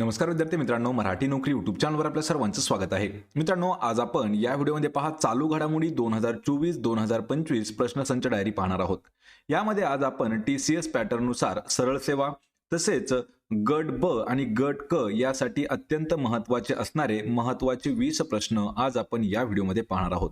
नमस्कार विद्यार्थी मित्रांनो मराठी नोकरी युट्यूब चॅनलवर आपल्या सर्वांचं स्वागत आहे. मित्रांनो आज आपण या व्हिडिओमध्ये पहा चालू घडामोडी दोन हजार चोवीस दोन हजार पंचवीस प्रश्नसंच डायरी पाहणार आहोत. यामध्ये आज आपण टी सी एस पॅटर्ननुसार सरळ सेवा तसेच गट ब आणि गट क यासाठी अत्यंत महत्त्वाचे असणारे महत्त्वाचे वीस प्रश्न आज आपण या व्हिडिओमध्ये पाहणार आहोत.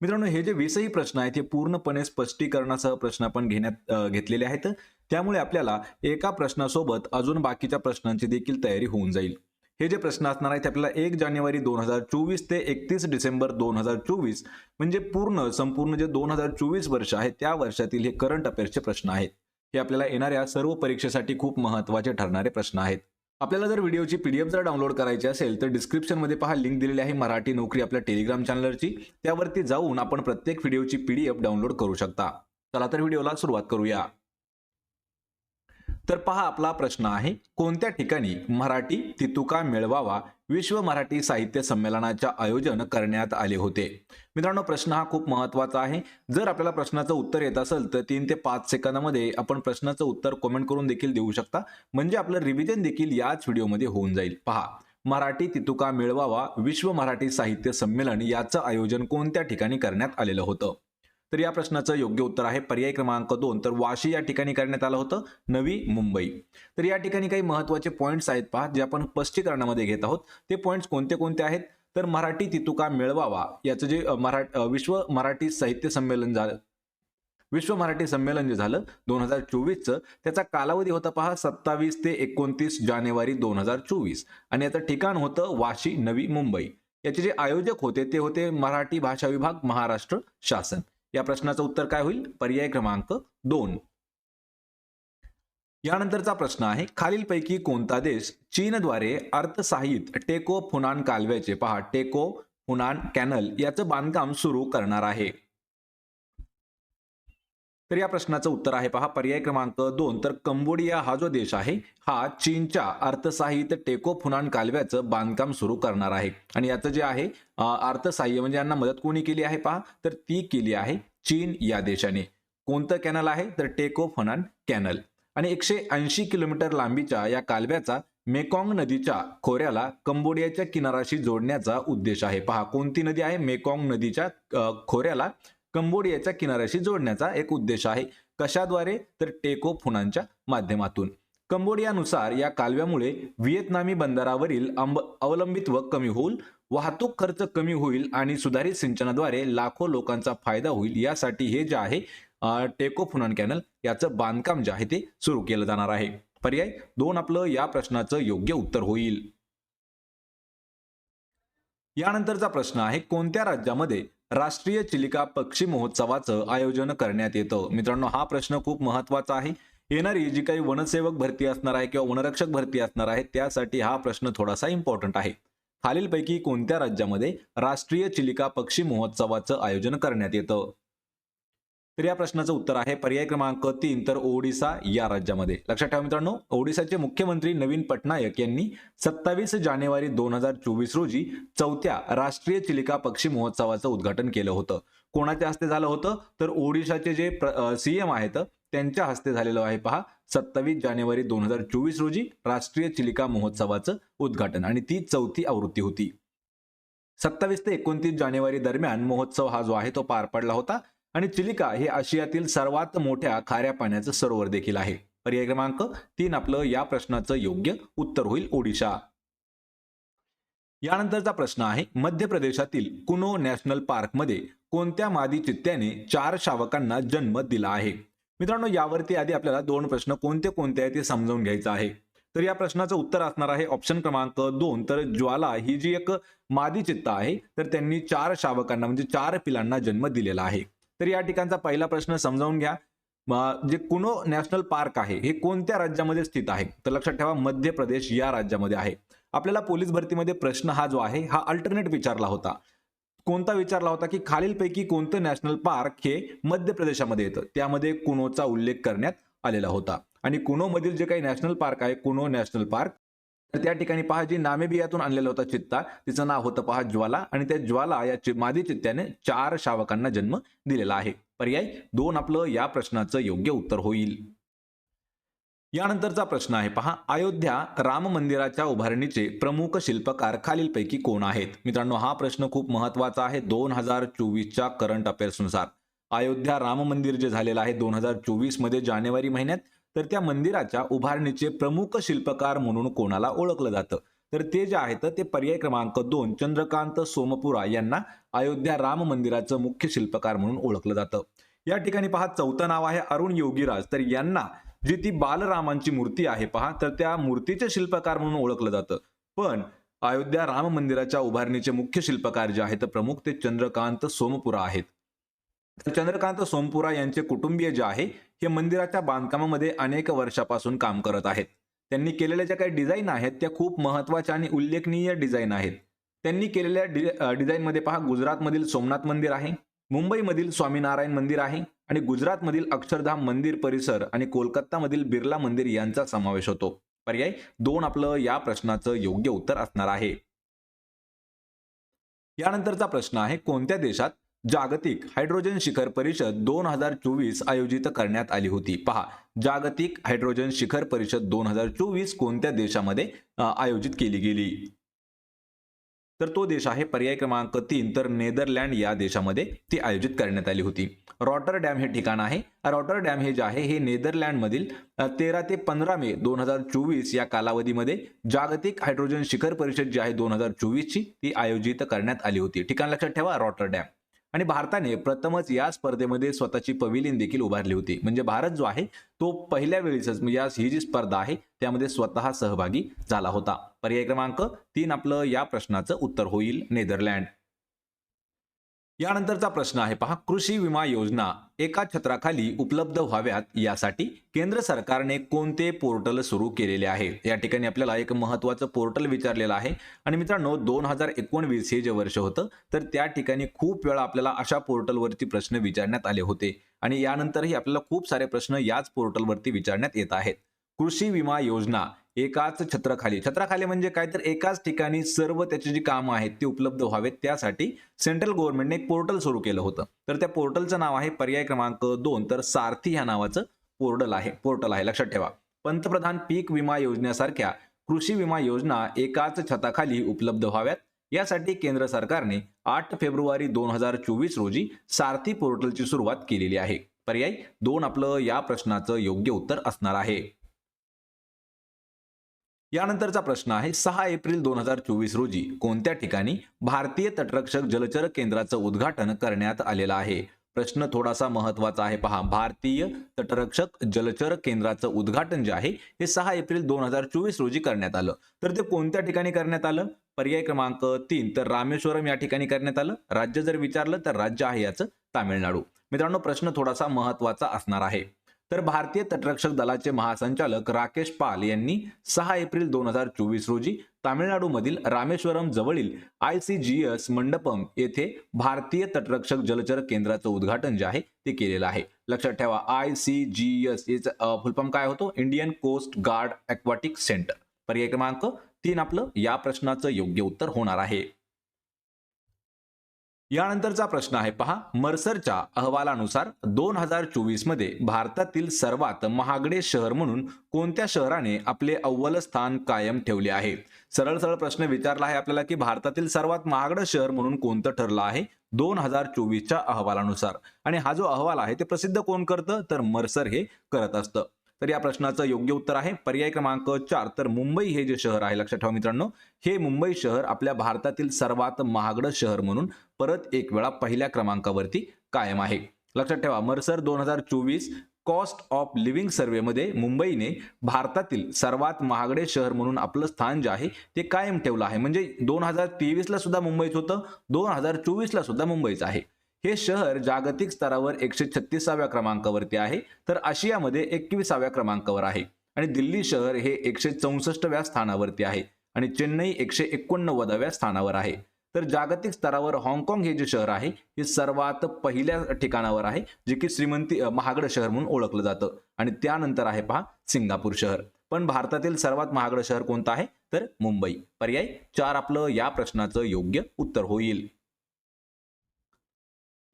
मित्रांनो हे जे वीसही प्रश्न आहेत हे पूर्णपणे स्पष्टीकरणासह प्रश्न आपण घेण्यात घेतलेले आहेत. त्यामुळे आपल्याला एका प्रश्नासोबत अजून बाकीच्या प्रश्नांची देखील तयारी होऊन जाईल. हे जे प्रश्न असणार आहेत आपल्याला एक जानेवारी दोन हजार चोवीस ते एकतीस डिसेंबर दोन हजार चोवीस म्हणजे पूर्ण संपूर्ण जे दोन हजार चोवीस वर्ष आहे त्या वर्षातील हे करंट अफेअर्सचे प्रश्न आहेत. हे आपल्याला येणाऱ्या सर्व परीक्षेसाठी खूप महत्त्वाचे ठरणारे प्रश्न आहेत. आपल्याला जर व्हिडिओची पीडीएफ जर डाउनलोड करायची असेल तर डिस्क्रिप्शनमध्ये पहा लिंक दिलेली आहे मराठी नोकरी आपल्या टेलिग्राम चॅनलची त्यावरती जाऊन आपण प्रत्येक व्हिडिओची पीडीएफ डाउनलोड करू शकता. चला तर व्हिडिओला सुरुवात करूया. तर पहा आपला प्रश्न आहे कोणत्या ठिकाणी मराठी तितुका मिळवावा? विश्व मराठी साहित्य संमेलनाचे आयोजन करण्यात आले होते. मित्रांनो प्रश्न हा खूप महत्त्वाचा आहे. जर आपल्याला प्रश्नाचं उत्तर येत असेल तर तीन ते पाच सेकंदामध्ये आपण प्रश्नाचं उत्तर कमेंट करून देखील देऊ शकता. म्हणजे आपलं रिव्हिजन देखील याच व्हिडिओमध्ये होऊन जाईल. पहा मराठी तितुका मिळवावा विश्व मराठी साहित्य संमेलन याचं आयोजन कोणत्या ठिकाणी करण्यात आलेलं होतं? तर या प्रश्नाचं योग्य उत्तर आहे. पर्याय क्रमांक दोन. तर वाशी या ठिकाणी करण्यात आलं होतं. नवी मुंबई. तर या ठिकाणी काही महत्त्वाचे पॉईंट्स आहेत पहा जे आपण स्पष्टीकरणामध्ये घेत आहोत. ते पॉईंट्स कोणते कोणते आहेत? तर मराठी तितुका मिळवावा. याचं जे मरा विश्व मराठी साहित्य संमेलन झालं विश्व मराठी संमेलन जे झालं दोन हजार चोवीसचं त्याचा कालावधी होता पहा सत्तावीस ते एकोणतीस जानेवारी दोन हजार चोवीस. आणि याचं ठिकाण होतं वाशी नवी मुंबई. याचे जे आयोजक होते ते होते मराठी भाषा विभाग महाराष्ट्र शासन. या प्रश्नाचं उत्तर काय होईल? पर्याय क्रमांक दोन. यानंतरचा प्रश्न आहे खालीलपैकी कोणता देश चीनद्वारे अर्थसहाय्यित टेको फुनान कालव्याचे पहा टेको फुनान कॅनल याचं बांधकाम सुरू करणार आहे. तर या प्रश्नाचं उत्तर आहे पहा. पर्याय क्रमांक दोन. तर कंबोडिया हा जो देश आहे हा चीनच्या अर्थसाहित्य टेको फुनान कालव्याचं बांधकाम सुरू करणार आहे. आणि याचं जे आहे अर्थसाह्य म्हणजे यांना मदत कोणी केली आहे पहा? तर ती केली आहे चीन या देशाने. कोणतं कॅनल आहे? तर टेको फुनान कॅनल. आणि एकशे ऐंशी किलोमीटर लांबीच्या या कालव्याचा मेकॉंग नदीच्या खोऱ्याला कंबोडियाच्या किनाराशी जोडण्याचा उद्देश आहे. पहा कोणती नदी आहे? मेकॉंग नदीच्या खोऱ्याला कंबोडियाच्या किनाऱ्याशी जोडण्याचा एक उद्देश आहे. कशाद्वारे? तर टेको फुनांच्या माध्यमातून. कंबोडियानुसार या कालव्यामुळे व्हिएतनामी बंदरावरील अंब अवलंबित्व कमी होईल वाहतूक खर्च कमी होईल आणि सुधारित सिंचनाद्वारे लाखो लोकांचा फायदा होईल यासाठी हे जे आहे टेको फुनान कॅनल याचं बांधकाम जे आहे ते सुरू केलं जाणार आहे. पर्याय दोन आपलं या प्रश्नाचं योग्य उत्तर होईल. यानंतरचा प्रश्न आहे कोणत्या राज्यामध्ये राष्ट्रीय चिलिका पक्षी महोत्सवाचं आयोजन करण्यात येतं. मित्रांनो हा प्रश्न खूप महत्त्वाचा आहे. येणारी जी काही वनसेवक भरती असणार आहे किंवा वनरक्षक भरती असणार आहे त्यासाठी हा प्रश्न थोडासा इम्पॉर्टंट आहे. खालीलपैकी कोणत्या राज्यामध्ये राष्ट्रीय चिलिका पक्षी महोत्सवाचं आयोजन करण्यात येतं? तर या प्रश्नाचं उत्तर आहे पर्याय क्रमांक तीन तर ओडिसा या राज्यामध्ये. लक्षात ठेवा मित्रांनो ओडिसाचे मुख्यमंत्री नवीन पटनायक यांनी सत्तावीस जानेवारी दोन हजार चोवीस रोजी चौथ्या राष्ट्रीय चिलिका पक्षी महोत्सवाचं उद्घाटन केलं होतं. कोणाच्या हस्ते झालं होतं? तर ओडिशाचे जे सीएम आहेत त्यांच्या हस्ते झालेलं आहे पहा सत्तावीस जानेवारी दोन हजार चोवीस रोजी राष्ट्रीय चिलिका महोत्सवाचं उद्घाटन आणि ती चौथी आवृत्ती होती. सत्तावीस ते एकोणतीस जानेवारी दरम्यान महोत्सव हा जो आहे तो पार पडला होता. आणि चिलिका हे आशियातील सर्वात मोठ्या खाऱ्या पाण्याचं सरोवर देखील आहे. पर्याय क्रमांक तीन आपलं या प्रश्नाचं योग्य उत्तर होईल ओडिशा. यानंतरचा प्रश्न आहे मध्य प्रदेशातील कुनो नॅशनल पार्कमध्ये कोणत्या मादी चित्त्याने चार शावकांना जन्म दिला आहे? मित्रांनो यावरती आधी आपल्याला दोन प्रश्न कोणते कोणते आहेत ते समजावून घ्यायचं आहे. तर या प्रश्नाचं उत्तर असणार आहे ऑप्शन क्रमांक दोन. तर ज्वाला ही जी एक मादी चित्ता आहे तर त्यांनी चार शावकांना म्हणजे चार पिलांना जन्म दिलेला आहे. तर या ठिकाणचा पहिला प्रश्न समजावून घ्या. जे कुनो नॅशनल पार्क आहे हे कोणत्या राज्यामध्ये स्थित आहे? तर लक्षात ठेवा मध्य प्रदेश या राज्यामध्ये आहे. आपल्याला पोलीस भरतीमध्ये प्रश्न हा जो आहे हा अल्टरनेट विचारला होता. कोणता विचारला होता की खालीलपैकी कोणतं नॅशनल पार्क हे मध्य प्रदेशामध्ये येतं? त्यामध्ये कुनोचा उल्लेख करण्यात आलेला होता. आणि कुनो मधील जे काही नॅशनल पार्क आहे कुनो नॅशनल पार्क तर त्या ठिकाणी पहा जी नामेबियातून आणलेला होता चित्ता तिचं नाव होतं पहा ज्वाला. आणि त्या ज्वाला या मादी चित्त्याने चार शावकांना जन्म दिलेला आहे. पर्याय दोन आपलं या प्रश्नाचं योग्य उत्तर होईल. यानंतरचा प्रश्न आहे पहा अयोध्या राम मंदिराच्या उभारणीचे प्रमुख शिल्पकार खालीलपैकी कोण आहेत? मित्रांनो हा प्रश्न खूप महत्त्वाचा आहे. दोन हजार चोवीसच्या करंट अफेअर्सनुसार अयोध्या राम मंदिर जे झालेलं आहे दोन हजार चोवीसमध्ये जानेवारी महिन्यात तर त्या मंदिराच्या उभारणीचे प्रमुख शिल्पकार म्हणून कोणाला ओळखलं जातं? तर ते जे आहेत ते पर्याय क्रमांक दोन चंद्रकांत सोमपुरा यांना अयोध्या राम मंदिराचं मुख्य शिल्पकार म्हणून ओळखलं जातं. या ठिकाणी पहा चौथं नाव आहे अरुण योगीराज. तर यांना जी ती बालरामांची मूर्ती आहे पहा तर त्या मूर्तीचे शिल्पकार म्हणून ओळखलं जातं. पण अयोध्या राम मंदिराच्या उभारणीचे मुख्य शिल्पकार जे आहेत प्रमुख ते चंद्रकांत सोमपुरा आहेत. चंद्रकांत सोमपुरा यांचे कुटुंबीय जे आहे हे मंदिराच्या बांधकामामध्ये अनेक वर्षापासून काम करत आहेत. त्यांनी केलेल्या ज्या काही डिझाईन आहेत त्या खूप महत्त्वाच्या आणि उल्लेखनीय डिझाईन आहेत. त्यांनी केलेल्या डि डिझाईनमध्ये पहा गुजरातमधील सोमनाथ मंदिर आहे मुंबईमधील स्वामीनारायण मंदिर आहे आणि गुजरातमधील अक्षरधाम मंदिर परिसर आणि कोलकातामधील बिर्ला मंदिर यांचा समावेश होतो. पर्याय दोन आपलं या प्रश्नाचं योग्य उत्तर असणार आहे. यानंतरचा प्रश्न आहे कोणत्या देशात जागतिक हायड्रोजन शिखर परिषद दोन हजार चोवीस आयोजित करण्यात आली होती. पहा जागतिक हायड्रोजन शिखर परिषद दोन हजार चोवीस कोणत्या देशामध्ये आयोजित केली गेली? तर तो देश आहे पर्याय क्रमांक तीन तर नेदरलँड या देशामध्ये ती आयोजित करण्यात आली होती. रॉटर डॅम हे ठिकाण आहे. रॉटर डॅम हे जे आहे हे नेदरलँडमधील तेरा ते पंधरा मे दोन हजार चोवीस या कालावधीमध्ये जागतिक हायड्रोजन शिखर परिषद जी आहे दोन हजार चोवीसची ती आयोजित करण्यात आली होती. ठिकाण लक्षात ठेवा रॉटर डॅम आणि भारताने प्रथमच या स्पर्धेमध्ये स्वतःची पविलीन देखील उभारली होती. म्हणजे भारत जो आहे तो पहिल्या वेळीच म्हणजे या- ही जी स्पर्धा आहे त्यामध्ये स्वतः सहभागी झाला होता. पर्याय क्रमांक तीन आपलं या प्रश्नाचं उत्तर होईल नेदरलँड. यानंतरचा प्रश्न आहे पहा. कृषी विमा योजना एका छत्राखाली उपलब्ध व्हाव्यात यासाठी केंद्र सरकारने कोणते पोर्टल सुरू केलेले आहे? या ठिकाणी आपल्याला एक महत्वाचं पोर्टल विचारलेलं आहे. आणि मित्रांनो दोन हजार एकोणवीस हे जे वर्ष होतं तर त्या ठिकाणी खूप वेळा आपल्याला अशा पोर्टलवरती प्रश्न विचारण्यात आले होते. आणि यानंतरही आपल्याला खूप सारे प्रश्न याच पोर्टलवरती विचारण्यात येत आहेत. कृषी विमा योजना एकाच छत्राखाली. छत्राखाली म्हणजे काय? तर एकाच ठिकाणी सर्व त्याची जी कामं आहेत ती उपलब्ध व्हावेत. त्यासाठी सेंट्रल गव्हर्नमेंटने एक पोर्टल सुरू केलं होतं. तर त्या पोर्टलचं नाव आहे पर्याय क्रमांक दोन. तर सारथी ह्या नावाचं पोर्टल आहे पोर्टल आहे. लक्षात ठेवा. पंतप्रधान पीक विमा योजनेसारख्या कृषी विमा योजना एकाच छताखाली उपलब्ध व्हाव्यात. यासाठी केंद्र सरकारने आठ फेब्रुवारी दोन हजार चोवीस रोजी सारथी पोर्टलची सुरुवात केलेली आहे. पर्याय दोन आपलं या प्रश्नाचं योग्य उत्तर असणार आहे. यानंतरचा प्रश्न आहे सहा एप्रिल दोन हजार चोवीस रोजी कोणत्या ठिकाणी भारतीय तटरक्षक जलचर केंद्राचं उद्घाटन करण्यात आलेलं आहे? प्रश्न थोडासा महत्त्वाचा आहे पहा. भारतीय तटरक्षक जलचर केंद्राचं उद्घाटन जे आहे हे सहा एप्रिल दोन हजार चोवीस रोजी करण्यात आलं. तर ते कोणत्या ठिकाणी करण्यात आलं? पर्याय क्रमांक तीन तर रामेश्वरम या ठिकाणी करण्यात आलं. राज्य जर विचारलं तर राज्य आहे याचं तामिळनाडू. मित्रांनो प्रश्न थोडासा महत्त्वाचा असणार आहे. तर भारतीय तटरक्षक दलाचे महासंचालक राकेश पाल यांनी सहा एप्रिल दोन हजार चोवीस रोजी तामिळनाडूमधील रामेश्वरम जवळील I C G S Mandapam येथे भारतीय तटरक्षक जलचर केंद्राचं उद्घाटन जे आहे ते केलेलं आहे. लक्षात ठेवा आय सी जी एस याचा फुलफॉर्म काय होतो? Indian coast guard aquatic centre. पर्याय क्रमांक तीन आपलं या प्रश्नाचं योग्य उत्तर होणार आहे. यानंतरचा प्रश्न आहे पहा. मर्सरच्या अहवालानुसार दोन हजार चोवीसमध्ये भारतातील सर्वात महागडे शहर म्हणून कोणत्या शहराने आपले अव्वल स्थान कायम ठेवले आहे? सरळ सरळ प्रश्न विचारला आहे आपल्याला की भारतातील सर्वात महागडं शहर म्हणून कोणतं ठरलं आहे? दोन हजार चोवीसच्या अहवालानुसार. आणि हा जो अहवाल आहे ते प्रसिद्ध कोण करतं? तर मर्सर हे करत असतं. तर या प्रश्नाचं योग्य उत्तर आहे. पर्याय क्रमांक चार. तर मुंबई हे जे शहर आहे लक्षात ठेवा मित्रांनो. हे मुंबई शहर आपल्या भारतातील सर्वात महागडं शहर म्हणून परत एक वेळा पहिल्या क्रमांकावरती कायम आहे. लक्षात ठेवा मर्सर दोन हजार चोवीस कॉस्ट ऑफ लिव्हिंग सर्व्हेमध्ये मुंबईने भारतातील सर्वात महागडे शहर म्हणून आपलं स्थान जे आहे ते कायम ठेवलं आहे. म्हणजे दोन हजार तेवीसला सुद्धा मुंबईच होतं दोन हजार चोवीसला सुद्धा मुंबईच आहे. हे शहर जागतिक स्तरावर एकशे छत्तीसाव्या क्रमांकावरती आहे. तर आशियामध्ये एकविसाव्या क्रमांकावर आहे. आणि दिल्ली शहर हे एकशे चौसष्टव्या स्थानावरती आहे. आणि चेन्नई एकशे एकोणनव्वदाव्या स्थानावर आहे. तर जागतिक स्तरावर हाँगकाँग हे जे शहर आहे हे सर्वात पहिल्या ठिकाणावर आहे जे की श्रीमंती महागडं शहर म्हणून ओळखलं जातं. आणि त्यानंतर आहे पहा सिंगापूर शहर. पण भारतातील सर्वात महागडं शहर कोणतं आहे? तर मुंबई. पर्याय चार आपलं या प्रश्नाचं योग्य उत्तर होईल.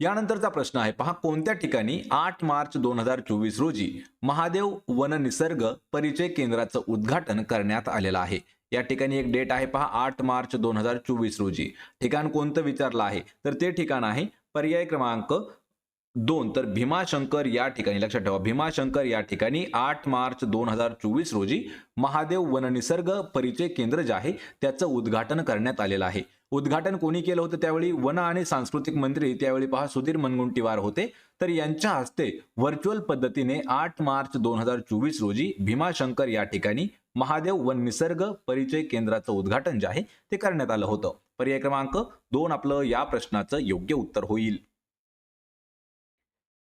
यानंतरचा प्रश्न आहे. पहा कोणत्या ठिकाणी आठ मार्च दोन हजार चोवीस रोजी महादेव वन निसर्ग परिचय केंद्राचं उद्घाटन करण्यात आलेलं आहे? या ठिकाणी एक डेट आहे पहा आठ मार्च दोन हजार चोवीस रोजी. ठिकाण कोणतं विचारलं आहे? तर ते ठिकाण आहे पर्याय क्रमांक दोन. तर भीमाशंकर या ठिकाणी लक्षात ठेवा भीमाशंकर या ठिकाणी आठ मार्च दोन हजार चोवीस रोजी महादेव वननिसर्ग परिचय केंद्र जे आहे त्याचं उद्घाटन करण्यात आलेलं आहे. उद्घाटन कोणी केलं होतं त्यावेळी वन आणि सांस्कृतिक मंत्री त्यावेळी पहा सुधीर मनगुंटीवार होते. तर यांच्या हस्ते व्हर्च्युअल पद्धतीने आठ मार्च दोन हजार चोवीस रोजी भीमाशंकर या ठिकाणी महादेव वन निसर्ग परिचय केंद्राचं उद्घाटन जे आहे ते करण्यात आलं होतं. पर्याय क्रमांक दोन आपलं या प्रश्नाचं योग्य उत्तर होईल.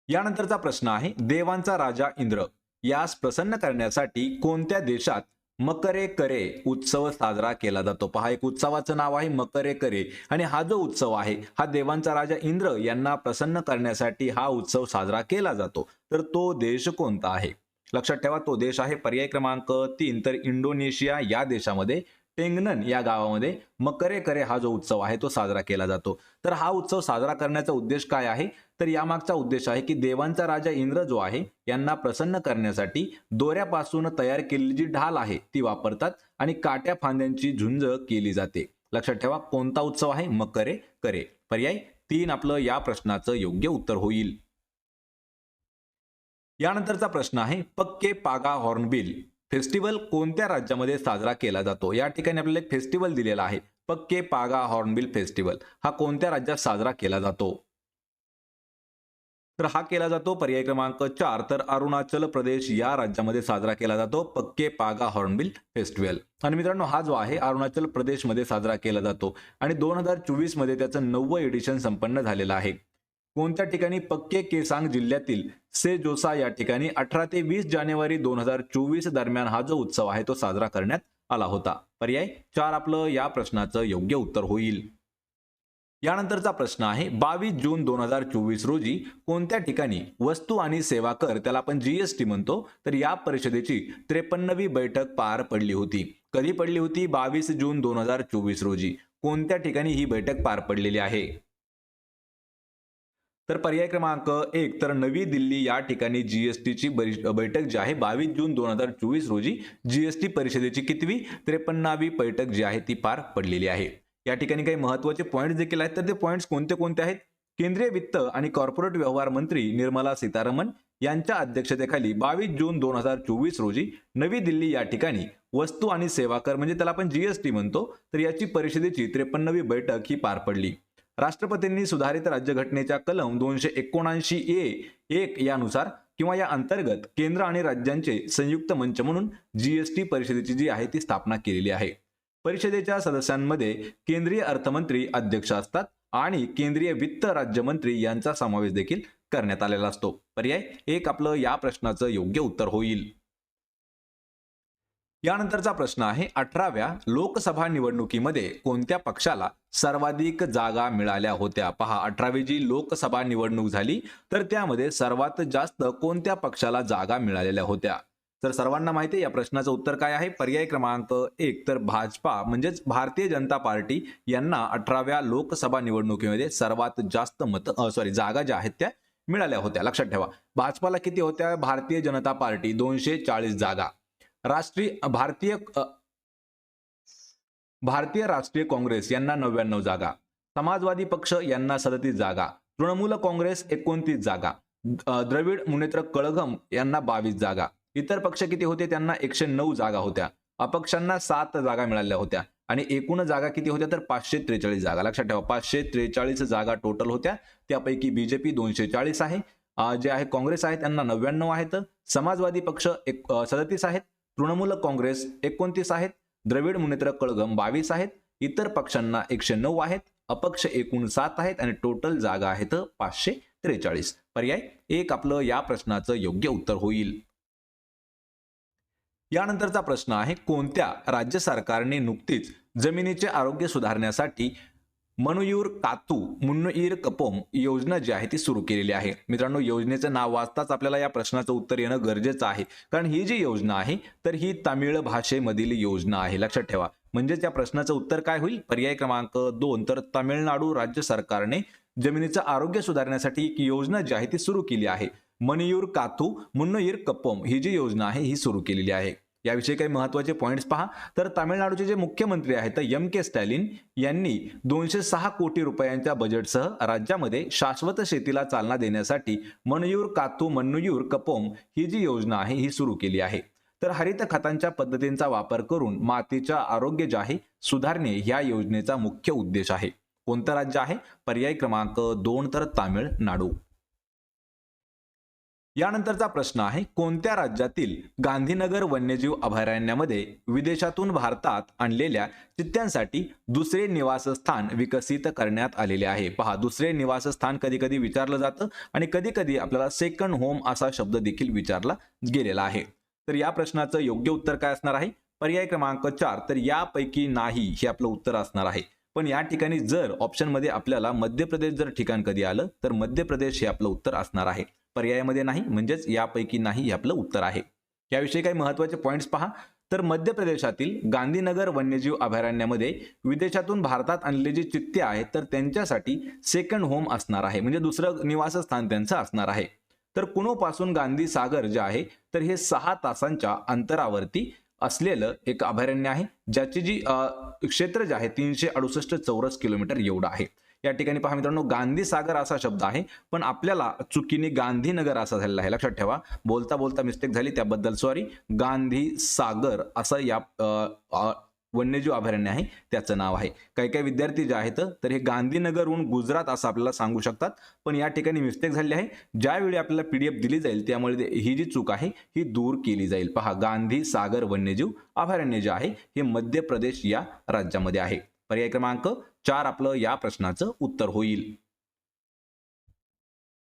यानंतरचा प्रश्न आहे देवांचा राजा इंद्र. यास प्रसन्न करण्यासाठी कोणत्या देशात मकरे करे उत्सव साजरा केला जातो. पहा एक उत्सवाचं नाव आहे मकरे करे आणि हा जो उत्सव आहे हा देवांचा राजा इंद्र यांना प्रसन्न करण्यासाठी हा उत्सव साजरा केला जातो. तर तो देश कोणता आहे? लक्षात ठेवा तो देश आहे पर्याय क्रमांक तीन. तर इंडोनेशिया या देशामध्ये टेंगनन या गावामध्ये मकरे करे हा जो उत्सव आहे तो साजरा केला जातो. तर हा उत्सव साजरा करण्याचा उद्देश काय आहे? तर यामागचा उद्देश आहे की देवांचा राजा इंद्र जो आहे यांना प्रसन्न करण्यासाठी दोऱ्यापासून तयार केलेली जी ढाल आहे ती वापरतात आणि काट्या फांद्यांची झुंज केली जाते. लक्षात ठेवा कोणता उत्सव आहे? मकरे करे. पर्याय तीन आपलं या प्रश्नाचं योग्य उत्तर होईल. यानंतरचा प्रश्न आहे पक्के पागा हॉर्नबिल फेस्टिवल कोणत्या राज्यामध्ये साजरा केला जातो? या ठिकाणी आपल्याला एक फेस्टिवल दिलेला आहे. पक्के पागा हॉर्नबिल फेस्टिवल. हा कोणत्या राज्यात साजरा केला जातो? तर हा केला जातो पर्याय क्रमांक चार. तर अरुणाचल प्रदेश या राज्यामध्ये साजरा केला जातो. पक्के पागा हॉर्नबिल फेस्टिवल. आणि मित्रांनो हा जो आहे अरुणाचल प्रदेशमध्ये साजरा केला जातो. आणि दोन हजार चोवीसमध्ये त्याचं नववं एडिशन संपन्न झालेलं आहे. कोणत्या ठिकाणी पक्के केसांग जिल्ह्यातील से जोसा या ठिकाणी अठरा ते वीस जानेवारी दोन हजार चोवीस दरम्यान हा जो उत्सव आहे तो साजरा करण्यात आला होता. पर्याय चार आपलं या प्रश्नाचं योग्य उत्तर होईल. यानंतरचा प्रश्न आहे बावीस जून दोन हजार चोवीस रोजी कोणत्या ठिकाणी वस्तू आणि सेवा कर त्याला आपण जीएसटी म्हणतो तर या परिषदेची त्रेपन्नवी बैठक पार पडली होती. कधी पडली होती? बावीस जून दोन हजार चोवीस रोजी. कोणत्या ठिकाणी ही बैठक पार पडलेली आहे? तर पर्याय क्रमांक एक तर नवी दिल्ली या ठिकाणी जीएसटीची बैठक जी आहे बावीस जून दोन हजार चोवीस रोजी जीएसटी परिषदेची कितवी त्रेपन्नावी बैठक जी आहे ती पार पडलेली आहे. या ठिकाणी काही महत्त्वाचे पॉईंट्स देखील आहेत तर ते पॉईंट्स कोणते कोणते आहेत? केंद्रीय वित्त आणि कॉर्पोरेट व्यवहार मंत्री निर्मला सीतारामन यांच्या अध्यक्षतेखाली बावीस जून दोन हजार चोवीस रोजी नवी दिल्ली या ठिकाणी वस्तू आणि सेवा कर म्हणजे त्याला आपण जीएसटी म्हणतो तर याची परिषदेची त्रेपन्नवी बैठक ही पार पडली. राष्ट्रपतींनी सुधारित राज्यघटनेच्या कलम दोनशे एकोणऐंशी ए एक यानुसार किंवा या अंतर्गत केंद्र आणि राज्यांचे संयुक्त मंच म्हणून जीएसटी परिषदेची जी आहे ती स्थापना केलेली आहे. परिषदेच्या सदस्यांमध्ये केंद्रीय अर्थमंत्री अध्यक्ष असतात आणि केंद्रीय वित्त राज्यमंत्री यांचा समावेश देखील करण्यात आलेला असतो. पर्याय एक आपलं या प्रश्नाचं योग्य उत्तर होईल. यानंतरचा प्रश्न आहे अठराव्या लोकसभा निवडणुकीमध्ये कोणत्या पक्षाला सर्वाधिक जागा मिळाल्या होत्या? पहा अठरावी जी लोकसभा निवडणूक झाली तर त्यामध्ये सर्वात जास्त कोणत्या पक्षाला जागा मिळालेल्या होत्या? तर सर्वांना माहिती आहे या प्रश्नाचं उत्तर काय आहे? पर्याय क्रमांक एक तर भाजपा म्हणजेच भारतीय जनता पार्टी यांना अठराव्या लोकसभा निवडणुकीमध्ये सर्वात जास्त मत सॉरी जागा ज्या आहेत त्या मिळाल्या होत्या. लक्षात ठेवा. भाजपाला किती होत्या? भारतीय जनता पार्टी दोनशे चाळीस जागा. राष्ट्रीय भारतीय भारतीय राष्ट्रीय काँग्रेस यांना नव्याण्णव जागा. समाजवादी पक्ष यांना सदतीस जागा. तृणमूल काँग्रेस एकोणतीस जागा. द्रविड मुनेत्र कळघम यांना बावीस जागा. इतर पक्ष किती होते? त्यांना एकशे नऊ जागा होत्या. अपक्षांना सात जागा मिळाल्या होत्या. आणि एकूण जागा किती होत्या? तर पाचशे त्रेचाळीस जागा. लक्षात ठेवा पाचशे त्रेचाळीस जागा टोटल होत्या. त्यापैकी बीजेपी दोनशे चाळीस आहे. जे आहे काँग्रेस आहे त्यांना नव्याण्णव आहेत. समाजवादी पक्ष एक सदतीस आहेत. तृणमूल काँग्रेस एकोणतीस आहेत द्रविड मुनेत्र कळगम बावीस आहेत इतर पक्षांना एकशे नऊ आहेत अपक्ष एकूण सात आहेत आणि टोटल जागा आहेत पाचशे त्रेचाळीस. पर्याय एक आपलं या प्रश्नाचं योग्य उत्तर होईल. यानंतरचा प्रश्न आहे कोणत्या राज्य सरकारने नुकतीच जमिनीचे आरोग्य सुधारण्यासाठी मनुयूर कातू मुन्नुईर कपोम योजना जी आहे ती सुरू केलेली आहे. मित्रांनो योजनेचं नाव वाचताच आपल्याला या प्रश्नाचं उत्तर येणं गरजेचं आहे. कारण ही जी योजना आहे तर ही तमिळ भाषेमधील योजना आहे. लक्षात ठेवा. म्हणजेच या प्रश्नाचं उत्तर काय होईल? पर्याय क्रमांक दोन तर तामिळनाडू राज्य सरकारने जमिनीचं आरोग्य सुधारण्यासाठी एक योजना जी आहे ती सुरू केली आहे. मनियूर कातू मुन्नईर कपोम ही जी योजना आहे ही सुरू केलेली आहे. याविषयी काही महत्त्वाचे पॉईंट्स पहा. तर तामिळनाडूचे जे मुख्यमंत्री आहेत एम के स्टॅलिन यांनी दोनशे सहा कोटी रुपयांच्या बजेटसह राज्यामध्ये शाश्वत शेतीला चालना देण्यासाठी मनयूर कातू मन्नुयूर कपोम ही जी योजना आहे ही सुरू केली आहे. तर हरित खतांच्या पद्धतींचा वापर करून मातीच्या आरोग्य जे आहे सुधारणे या योजनेचा मुख्य उद्देश आहे. कोणतं राज्य आहे? पर्याय क्रमांक दोन तर तामिळनाडू. यानंतरचा प्रश्न आहे कोणत्या राज्यातील गांधीनगर वन्यजीव अभयारण्यामध्ये विदेशातून भारतात आणलेल्या चित्त्यांसाठी दुसरे निवासस्थान विकसित करण्यात आलेले आहे? पहा दुसरे निवासस्थान कधी कधी विचारलं जातं आणि कधी कधी आपल्याला सेकंड होम असा शब्द देखील विचारला गेलेला आहे. तर या प्रश्नाचं योग्य उत्तर काय असणार आहे? पर्याय क्रमांक चार. तर यापैकी नाही हे आपलं उत्तर असणार आहे. पण या ठिकाणी जर ऑप्शनमध्ये आपल्याला मध्य प्रदेश जर ठिकाण कधी आलं तर मध्य प्रदेश हे आपलं उत्तर असणार आहे. पर्यायामध्ये नाही म्हणजेच यापैकी नाही हे आपलं उत्तर आहे. याविषयी काही महत्त्वाचे पॉईंट्स पहा. तर मध्य प्रदेशातील गांधीनगर वन्यजीव अभयारण्यामध्ये विदेशातून भारतात आणलेले जे चित्ते आहेत तर त्यांच्यासाठी सेकंड होम असणार आहे. म्हणजे दुसरं निवासस्थान त्यांचं असणार आहे. तर कुणोपासून गांधी सागर जे आहे तर हे सहा तासांच्या अंतरावरती असलेलं एक अभयारण्य आहे ज्याची जी क्षेत्र जे आहे तीनशे अडुसष्ट चौरस किलोमीटर एवढं आहे. या ठिकाणी पहा मित्रांनो गांधी सागर असा शब्द आहे पण आपल्याला चुकीने गांधीनगर असा झालेला आहे. लक्षात ठेवा बोलता बोलता मिस्टेक झाली त्याबद्दल सॉरी गांधी सागर असं या वन्यजीव अभयारण्य आहे त्याचं नाव आहे. काही काही विद्यार्थी जे आहेत तर हे गांधीनगरहून गुजरात असं आपल्याला सांगू शकतात पण या ठिकाणी मिस्टेक झाली आहे. ज्यावेळी आपल्याला पीडीएफ दिली जाईल त्यामुळे ही जी चूक आहे ही दूर केली जाईल. पहा गांधी सागर वन्यजीव अभयारण्य जे आहे हे मध्य प्रदेश या राज्यामध्ये आहे. पर्याय क्रमांक चार आपलं या प्रश्नाचं उत्तर होईल.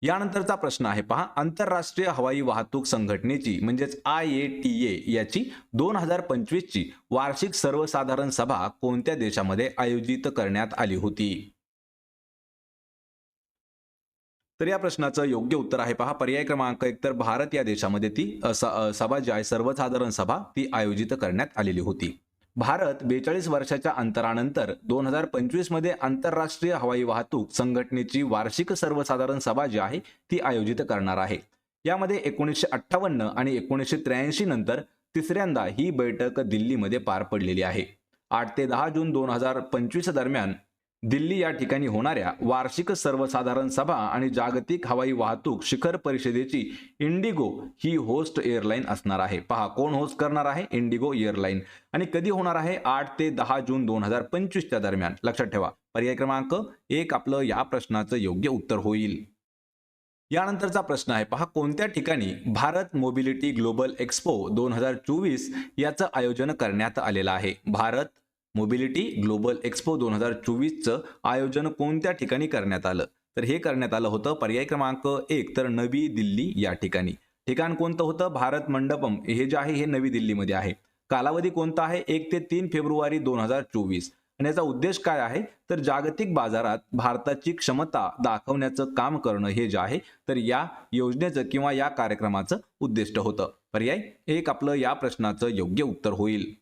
यानंतरचा प्रश्न आहे पहा. आंतरराष्ट्रीय हवाई वाहतूक संघटनेची म्हणजेच आय ए टी ए याची दोन हजार पंचवीस ची वार्षिक सर्वसाधारण सभा कोणत्या देशामध्ये आयोजित करण्यात आली होती? तर या प्रश्नाचं योग्य उत्तर आहे पहा. पर्याय क्रमांक एक तर भारत या देशामध्ये ती सभा जी आहे सर्वसाधारण सभा ती आयोजित करण्यात आलेली होती. भारत बेचाळीस वर्षाच्या अंतरानंतर दोन हजार पंचवीसमध्ये आंतरराष्ट्रीय हवाई वाहतूक संघटनेची वार्षिक सर्वसाधारण सभा जी आहे ती आयोजित करणार आहे. यामध्ये एकोणीसशे अठ्ठावन्न आणि एकोणीसशे त्र्याऐंशी नंतर तिसऱ्यांदा ही बैठक दिल्लीमध्ये पार पडलेली आहे. आठ ते दहा जून दोन हजार पंचवीस दरम्यान दिल्ली या ठिकाणी होणाऱ्या वार्षिक सर्वसाधारण सभा आणि जागतिक हवाई वाहतूक शिखर परिषदेची इंडिगो ही होस्ट एअरलाईन असणार आहे. पहा कोण होस्ट करणार आहे? Indigo airline. आणि कधी होणार आहे? आठ ते दहा जून दोन हजार पंचवीसच्या दरम्यान. लक्षात ठेवा पर्याय क्रमांक एक आपलं या प्रश्नाचं योग्य उत्तर होईल. यानंतरचा प्रश्न आहे पहा कोणत्या ठिकाणी भारत मोबिलिटी ग्लोबल एक्सपो दोन हजार चोवीस याचं आयोजन करण्यात आलेलं आहे? भारत मोबिलिटी ग्लोबल एक्सपो दोन हजार चोवीसचं आयोजन कोणत्या ठिकाणी करण्यात आलं? तर हे करण्यात आलं होतं पर्याय क्रमांक एक तर नवी दिल्ली या ठिकाणी. ठिकाण कोणतं होतं? भारत मंडपम. हे जे आहे हे नवी दिल्लीमध्ये आहे. कालावधी कोणता आहे? एक ते तीन फेब्रुवारी दोन हजार चोवीस. आणि याचा उद्देश काय आहे? तर जागतिक बाजारात भारताची क्षमता दाखवण्याचं काम करणं हे जे आहे तर या योजनेचं किंवा या कार्यक्रमाचं उद्दिष्ट होतं. पर्याय एक आपलं या प्रश्नाचं योग्य उत्तर होईल.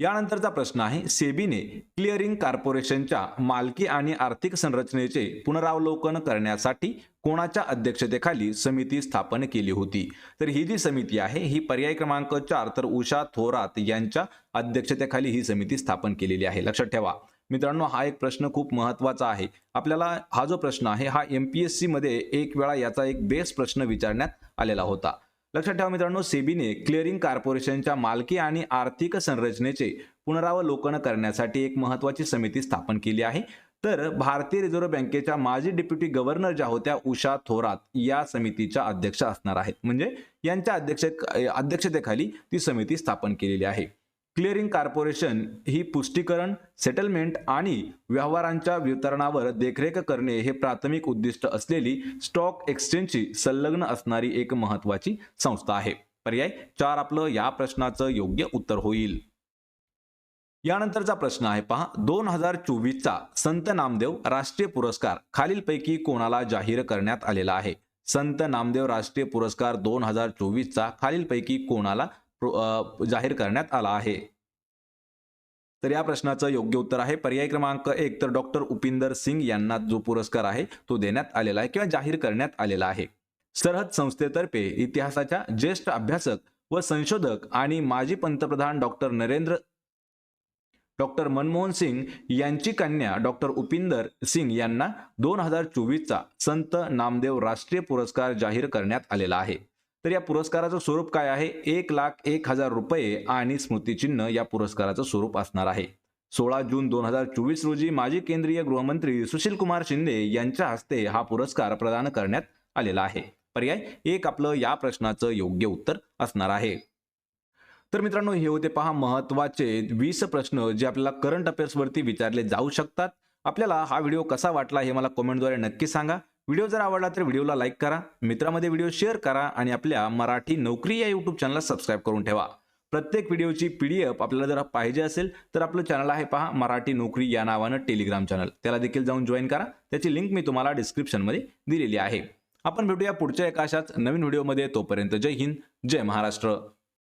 यानंतरचा प्रश्न आहे सेबीने क्लिअरिंग कॉर्पोरेशनच्या मालकी आणि आर्थिक संरचनेचे पुनरावलोकन करण्यासाठी कोणाच्या अध्यक्षतेखाली समिती स्थापन केली होती? तर ही जी समिती आहे ही पर्याय क्रमांक चार तर उषा थोरात यांच्या अध्यक्षतेखाली ही समिती स्थापन केलेली आहे. लक्षात ठेवा. मित्रांनो हा एक प्रश्न खूप महत्त्वाचा आहे. आपल्याला हा जो प्रश्न आहे हा एमपीएससी मध्ये एक वेळा याचा एक बेस प्रश्न विचारण्यात आलेला होता. लक्षात ठेवा मित्रांनो सेबीने क्लिअरिंग कॉर्पोरेशनच्या मालकी आणि आर्थिक संरचनेचे पुनरावलोकन करण्यासाठी एक महत्वाची समिती स्थापन केली आहे. तर भारतीय रिझर्व्ह बँकेच्या माजी डेप्युटी गव्हर्नर ज्या होत्या उषा थोरात या समितीच्या अध्यक्ष असणार आहेत. म्हणजे यांच्या अध्यक्ष अध्यक्षतेखाली ती समिती स्थापन केलेली आहे. क्लिअरिंग कॉर्पोरेशन ही पुष्टीकरण सेटलमेंट आणि व्यवहारांच्या वितरणावर देखरेख करणे हे प्राथमिक उद्दिष्ट असलेली स्टॉक एक्सचेंजची संलग्न असणारी एक महत्वाची संस्था आहे. पर्याय चार आपलं या प्रश्नाचं योग्य उत्तर होईल. यानंतरचा प्रश्न आहे पहा. दोन हजार चोवीसचा संत नामदेव राष्ट्रीय पुरस्कार खालीलपैकी कोणाला जाहीर करण्यात आलेला आहे? संत नामदेव राष्ट्रीय पुरस्कार दोन हजार चोवीसचा खालीलपैकी कोणाला जाहीर करण्यात आला आहे. तर या प्रश्नाचं योग्य उत्तर आहे. पर्याय क्रमांक एक तर डॉक्टर उपिंदर सिंग यांना जो पुरस्कार आहे तो देण्यात आलेला आहे किंवा जाहीर करण्यात आलेला आहे. सरहद संस्थेतर्फे इतिहासाच्या ज्येष्ठ अभ्यासक व संशोधक आणि माजी पंतप्रधान डॉक्टर नरेंद्र डॉक्टर मनमोहन सिंग यांची कन्या डॉक्टर उपिंदर सिंग यांना दोन हजार चोवीसचा संत नामदेव राष्ट्रीय पुरस्कार जाहीर करण्यात आलेला आहे. तर या पुरस्काराचं स्वरूप काय आहे? एक लाख एक हजार रुपये आणि स्मृतिचिन्ह या पुरस्काराचं स्वरूप असणार आहे. सोळा जून दोन हजार चोवीस रोजी माजी केंद्रीय गृहमंत्री सुशील कुमार शिंदे यांच्या हस्ते हा पुरस्कार प्रदान करण्यात आलेला आहे. पर्याय? एक आपलं या प्रश्नाचं योग्य उत्तर असणार आहे. तर मित्रांनो हे होते पहा महत्त्वाचे वीस प्रश्न जे आपल्याला करंट अफेअर्सवरती विचारले जाऊ शकतात. आपल्याला हा व्हिडिओ कसा वाटला हे मला कॉमेंटद्वारे नक्की सांगा. व्हिडिओ जर आवडला तर व्हिडिओला लाईक करा मित्रामध्ये व्हिडिओ शेअर करा आणि आपल्या मराठी नोकरी या यूट्यूब चॅनलला सबस्क्राईब करून ठेवा. प्रत्येक व्हिडिओची पीडीएफ आपल्याला जर पाहिजे असेल तर आपलं चॅनल आहे पहा मराठी नोकरी या नावानं टेलिग्राम चॅनल. त्याला देखील जाऊन जॉईन करा. त्याची लिंक मी तुम्हाला डिस्क्रिप्शनमध्ये दिलेली आहे. आपण भेटूया पुढच्या एका अशाच नवीन व्हिडिओमध्ये. तोपर्यंत जय हिंद जय महाराष्ट्र.